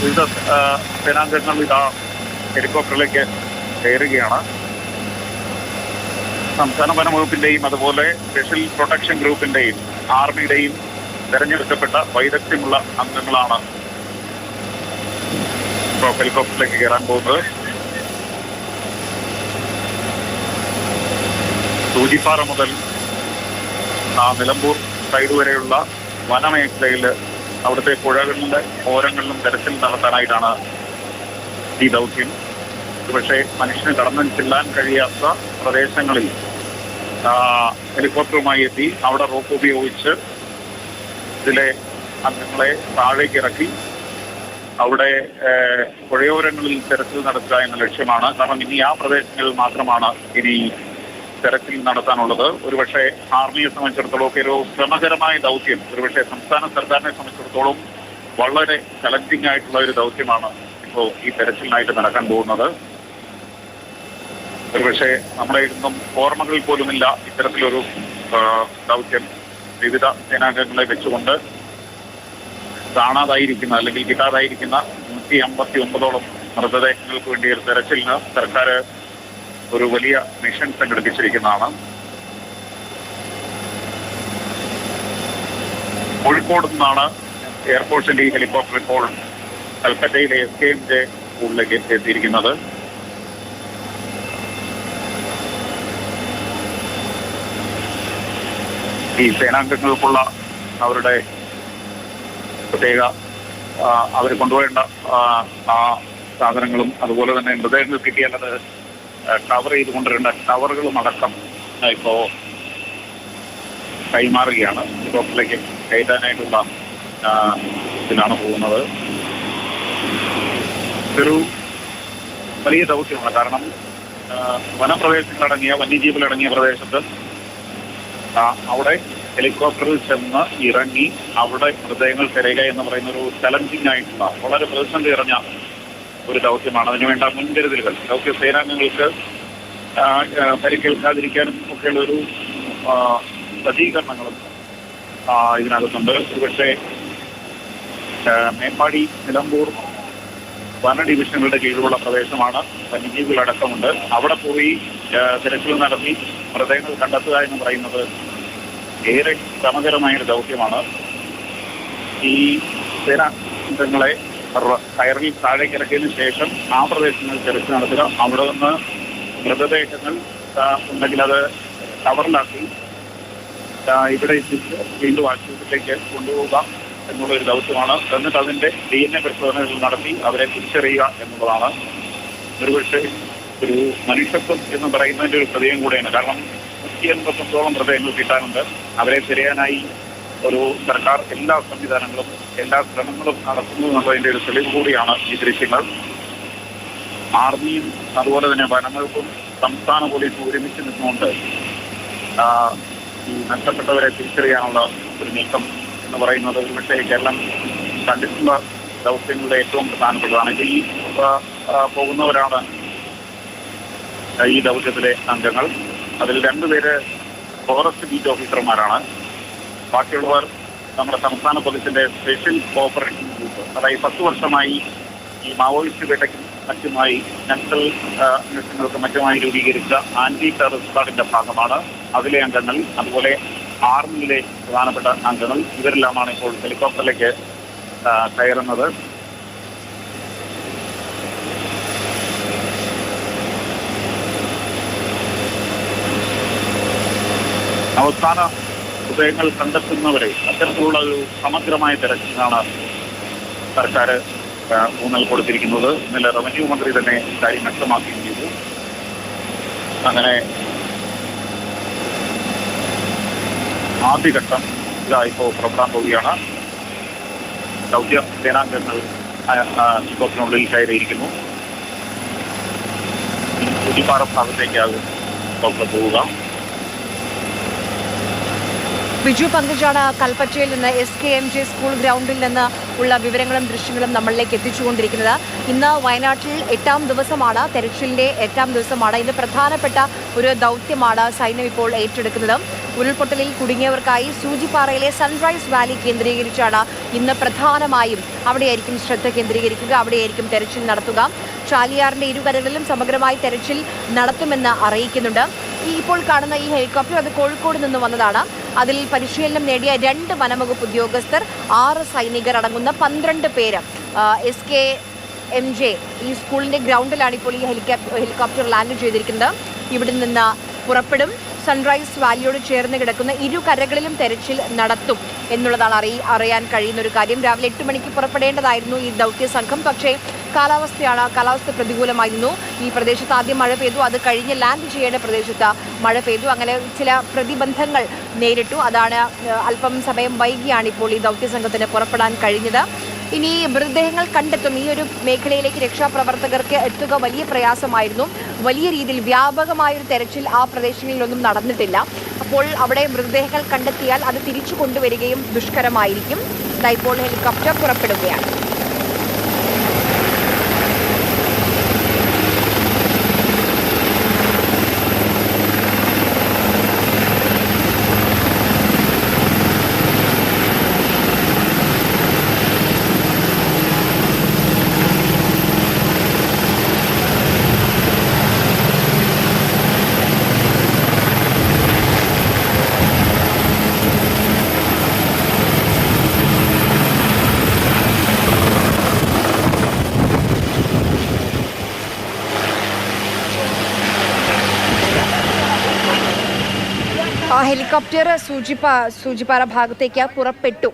വിവിധ സേനാംഗങ്ങൾ ഇതാ ഹെലികോപ്റ്ററിലേക്ക് കയറുകയാണ്. സംസ്ഥാന വനവകുപ്പിന്റെയും അതുപോലെ സ്പെഷ്യൽ പ്രൊട്ടക്ഷൻ ഗ്രൂപ്പിന്റെയും ആർമിയുടെയും തെരഞ്ഞെടുക്കപ്പെട്ട വൈദഗ്ധ്യമുള്ള അംഗങ്ങളാണ് ഇപ്പോൾ ഹെലികോപ്റ്ററിലേക്ക് കയറാൻ പോകുന്നത്. സൂചിപ്പാറ മുതൽ നിലമ്പൂർ സൈഡ് വരെയുള്ള വനമേഖലയിൽ അവിടുത്തെ പുഴകളിലെ ഓരങ്ങളിലും തെരച്ചിൽ നടത്താനായിട്ടാണ് ഈ ദൗത്യം. പക്ഷേ മനുഷ്യന് കടന്നു ചെല്ലാൻ കഴിയാത്ത പ്രദേശങ്ങളിൽ ഹെലികോപ്റ്ററുമായി എത്തി അവിടെ റോപ്പ് ഉപയോഗിച്ച് ഇതിലെ അംഗങ്ങളെ താഴേക്ക് ഇറക്കി അവിടെ പുഴയോരങ്ങളിൽ തെരച്ചിൽ നടത്തുക എന്ന ലക്ഷ്യമാണ്. കാരണം ഇനി ആ പ്രദേശങ്ങളിൽ മാത്രമാണ് ഇനി തെരച്ചിൽ നടത്താനുള്ളത്. ഒരുപക്ഷെ ആർമിയെ സംബന്ധിച്ചിടത്തോളം ഒക്കെ ഒരു ശ്രമകരമായ ദൗത്യം. ഒരുപക്ഷെ സംസ്ഥാന സർക്കാരിനെ സംബന്ധിച്ചിടത്തോളം വളരെ ചലഞ്ചിങ് ആയിട്ടുള്ള ഒരു ദൗത്യമാണ് ഇപ്പോൾ ഈ തെരച്ചിലിനായിട്ട് നടക്കാൻ പോകുന്നത്. ഒരുപക്ഷെ നമ്മുടെ ഇന്നും ഓർമ്മകളിൽ പോലുമില്ല ഇത്തരത്തിലൊരു ദൗത്യം. വിവിധ സേനാംഗങ്ങളെ വെച്ചുകൊണ്ട് കാണാതായിരിക്കുന്ന അല്ലെങ്കിൽ കിട്ടാതായിരിക്കുന്ന നൂറ്റി അമ്പത്തി ഒമ്പതോളം മൃതദേഹങ്ങൾക്ക് വേണ്ടി ഒരു തെരച്ചിലിന് സർക്കാർ ഒരു വലിയ മിഷൻ സംഘടിപ്പിച്ചിരിക്കുന്നതാണ്. കോഴിക്കോട് നിന്നാണ് എയർഫോഴ്സിന്റെ ഈ ഹെലികോപ്റ്റർ ഇപ്പോൾ കൽപ്പറ്റയിലെ എസ് കെ എം ജെ സ്കൂളിലേക്ക് എത്തിയിരിക്കുന്നത്. ഈ സേനാംഗങ്ങൾക്കുള്ള അവരുടെ പ്രത്യേക അവർ ആ സാധനങ്ങളും അതുപോലെ തന്നെ മൃതദേഹങ്ങൾ കിട്ടിയാൽ അത് കവർ ചെയ്തുകൊണ്ടിരുന്ന കവറുകളും അടക്കം ഇപ്പോ കൈമാറുകയാണ്. ഹെലികോപ്റ്ററിലേക്ക് കയറ്റാനായിട്ടുള്ള ഇതിലാണ് പോകുന്നത്. ഇതൊരു വലിയ ദൗത്യമാണ്. കാരണം വനപ്രദേശങ്ങളടങ്ങിയ വന്യജീവികളടങ്ങിയ പ്രദേശത്ത് അവിടെ ഹെലികോപ്റ്ററിൽ ചെന്ന് ഇറങ്ങി അവിടെ മൃതദേഹങ്ങൾ തിരയുക എന്ന് പറയുന്ന ഒരു ചലഞ്ചിങ് ആയിട്ടുള്ള വളരെ പ്രതിസന്ധി നിറഞ്ഞ ഒരു ദൗത്യമാണ്. അതിനുവേണ്ട മുൻകരുതലുകൾ. ദൗത്യ സേനാംഗങ്ങൾക്ക് പരിക്കേൽക്കാതിരിക്കാനും ഒക്കെയുള്ള ഒരു സജ്ജീകരണങ്ങളും ഇതിനകത്തുണ്ട്. ഒരുപക്ഷെ മേപ്പാടി നിലമ്പൂർ വന ഡിവിഷനുകളുടെ കീഴിലുള്ള പ്രദേശമാണ്. വന്യജീവികളടക്കമുണ്ട് അവിടെ പോയി തിരച്ചിൽ നടത്തി മൃതദേഹങ്ങൾ കണ്ടെത്തുക എന്ന് പറയുന്നത് ഏറെ ശ്രമകരമായ ഒരു ദൗത്യമാണ്. ഈ സേനാംഗങ്ങളെ കയറിൽ താഴേക്ക് ഇറക്കിയതിനു ശേഷം ആ പ്രദേശങ്ങളിൽ തിരച്ചിൽ നടത്തുക. അവിടെ നിന്ന് മൃതദേഹങ്ങൾ ഉണ്ടെങ്കിൽ അത് കവറിലാക്കി ഇവിടെ എത്തിച്ച് വീണ്ടും ആശുപത്രിയിലേക്ക് കൊണ്ടുപോവുക എന്നുള്ള ഒരു ദൗത്യമാണ്. എന്നിട്ട് അതിന്റെ ഡി എൻ എ പരിശോധനകൾ നടത്തി അവരെ തിരിച്ചറിയുക എന്നുള്ളതാണ്. ഒരുപക്ഷെ ഒരു മനുഷ്യത്വം എന്ന് പറയുന്നതിന്റെ ഒരു ഹൃദയം കൂടെയാണ്. കാരണം നൂറ്റി എൺപത്തൊമ്പതോളം മൃതദേഹങ്ങൾ കിട്ടാനുണ്ട്. അവരെ തിരയാനായി ഒരു സർക്കാർ എല്ലാ സംവിധാനങ്ങളും എല്ലാ ശ്രമങ്ങളും നടത്തുന്നു എന്നുള്ളതിന്റെ ഒരു തെളിവ് കൂടിയാണ് ഈ ദൃശ്യങ്ങൾ. ആർമിയും അതുപോലെ തന്നെ വനങ്ങൾക്കും സംസ്ഥാന പോലീസും ഒരുമിച്ച് നിന്നുകൊണ്ട് ഈ നഷ്ടപ്പെട്ടവരെ തിരിച്ചറിയാനുള്ള ഒരു നീക്കം എന്ന് പറയുന്നത് ഒരുപക്ഷെ കേരളം കണ്ടിട്ടുള്ള ദൗത്യങ്ങളുടെ ഏറ്റവും പ്രധാനപ്പെട്ടതാണ്. ആ, പോകുന്നവരാണ് ഈ ദൗത്യത്തിലെ അംഗങ്ങൾ. അതിൽ രണ്ടുപേര് ഫോറസ്റ്റ് ബീറ്റ് ഓഫീസർമാരാണ്. ബാക്കിയുള്ളവർ നമ്മുടെ സംസ്ഥാന പോലീസിന്റെ സ്പെഷ്യൽ കോപ്പറേഷൻ ഗ്രൂപ്പ് അതായത് പത്ത് വർഷമായി ഈ മാവോയിസ്റ്റ് വേട്ടയ്ക്കും മറ്റുമായി നക്സൽ അന്വേഷണങ്ങൾക്ക് മറ്റുമായി രൂപീകരിച്ച ആന്റി ടെററിസ്റ്റ് സ്ക്വാഡിന്റെ ഭാഗമാണ് അതിലെ അംഗങ്ങൾ അതുപോലെ ആർമിയിലെ പ്രധാനപ്പെട്ട അംഗങ്ങൾ. ഇവരെല്ലാമാണ് ഇപ്പോൾ ഹെലികോപ്റ്ററിലേക്ക് കയറുന്നത്. അവസാന ഹൃദയങ്ങൾ കണ്ടെത്തുന്നവരെ അത്തരത്തിലുള്ള ഒരു സമഗ്രമായ തെരച്ചിലാണ് സർക്കാർ ഊന്നൽ കൊടുത്തിരിക്കുന്നത്. ഇന്നലെ റവന്യൂ മന്ത്രി തന്നെ കാര്യം വ്യക്തമാക്കുകയും ചെയ്തു. അങ്ങനെ ആദ്യഘട്ടം ഇതാ ഇപ്പോൾ പുറപ്പെടാൻ പോവുകയാണ്. ദൗത്യ സേനാംഗങ്ങൾ ഹെലികോപ്റ്ററിനുള്ളിൽ കയറിയിരിക്കുന്നു. കുറ്റിപ്പാറ ഭാഗത്തേക്കാകും പോവുക. ബിജു പങ്കജാണ് കൽപ്പറ്റയിൽ നിന്ന് S K M J school ഗ്രൗണ്ടിൽ നിന്ന് ഉള്ള വിവരങ്ങളും ദൃശ്യങ്ങളും നമ്മളിലേക്ക് എത്തിച്ചുകൊണ്ടിരിക്കുന്നത്. ഇന്ന് വയനാട്ടിൽ എട്ടാം ദിവസമാണ് തെരച്ചിലിന്റെ എട്ടാം ദിവസമാണ്. ഇത് പ്രധാനപ്പെട്ട ഒരു ദൗത്യമാണ് സൈന്യം ഇപ്പോൾ ഏറ്റെടുക്കുന്നത്. ഉരുൾപൊട്ടലിൽ കുടുങ്ങിയവർക്കായി സൂചിപ്പാറയിലെ സൺറൈസ് വാലി കേന്ദ്രീകരിച്ചാണ് ഇന്ന് പ്രധാനമായും അവിടെയായിരിക്കും ശ്രദ്ധ കേന്ദ്രീകരിക്കുക അവിടെയായിരിക്കും തെരച്ചിൽ നടത്തുക. ചാലിയാറിന്റെ ഇരുകരകളിലും സമഗ്രമായി തെരച്ചിൽ നടത്തുമെന്ന് അറിയിക്കുന്നുണ്ട്. ഇപ്പോൾ കാണുന്ന ഈ ഹെലികോപ്റ്റർ അത് കോഴിക്കോട് നിന്ന് വന്നതാണ്. അതിൽ പരിശീലനം നേടിയ രണ്ട് വനംവകുപ്പ് ഉദ്യോഗസ്ഥർ ആറ് സൈനികർ അടങ്ങുന്ന പന്ത്രണ്ട് പേര് എസ് കെ എം ജെ ഈ സ്കൂളിന്റെ ഗ്രൗണ്ടിലാണ് ഇപ്പോൾ ഈ ഹെലികോപ്റ്റർ ലാൻഡ് ചെയ്തിരിക്കുന്നത്. ഇവിടെ നിന്ന് പുറപ്പെടും. സൺറൈസ് വാലിയോട് ചേർന്ന് കിടക്കുന്ന ഇരു കരകളിലും തെരച്ചിൽ നടത്തും എന്നുള്ളതാണ് അറിയി അറിയാൻ കഴിയുന്ന ഒരു കാര്യം. രാവിലെ എട്ട് മണിക്ക് പുറപ്പെടേണ്ടതായിരുന്നു ഈ ദൗത്യ സംഘം. പക്ഷേ കാലാവസ്ഥയാണ് കാലാവസ്ഥ പ്രതികൂലമായിരുന്നു ഈ പ്രദേശത്ത് ആദ്യം മഴ പെയ്തു. അത് കഴിഞ്ഞ് ലാൻഡ് ചെയ്യേണ്ട പ്രദേശത്ത് മഴ പെയ്തു. അങ്ങനെ ചില പ്രതിബന്ധങ്ങൾ നേരിട്ടു. അതാണ് അല്പം സമയം വൈകിയാണ് ഇപ്പോൾ ഈ ദൗത്യ സംഘത്തിന് പുറപ്പെടാൻ കഴിഞ്ഞത്. ഇനി മൃതദേഹങ്ങൾ കണ്ടെത്തും. ഈ ഒരു മേഖലയിലേക്ക് രക്ഷാപ്രവർത്തകർക്ക് എത്തുക വലിയ പ്രയാസമായിരുന്നു. വലിയ രീതിയിൽ വ്യാപകമായൊരു തെരച്ചിൽ ആ പ്രദേശങ്ങളിലൊന്നും നടന്നിട്ടില്ല. അപ്പോൾ അവിടെ മൃതദേഹങ്ങൾ കണ്ടെത്തിയാൽ അത് തിരിച്ചു കൊണ്ടുവരികയും ദുഷ്കരമായിരിക്കും. ഇപ്പോൾ ഹെലികോപ്റ്റർ പുറപ്പെടുകയാണ് ആ ഹെലികോപ്റ്റർ സൂചിപ്പ സൂചിപ്പാറ ഭാഗത്തേക്ക് പുറപ്പെട്ടു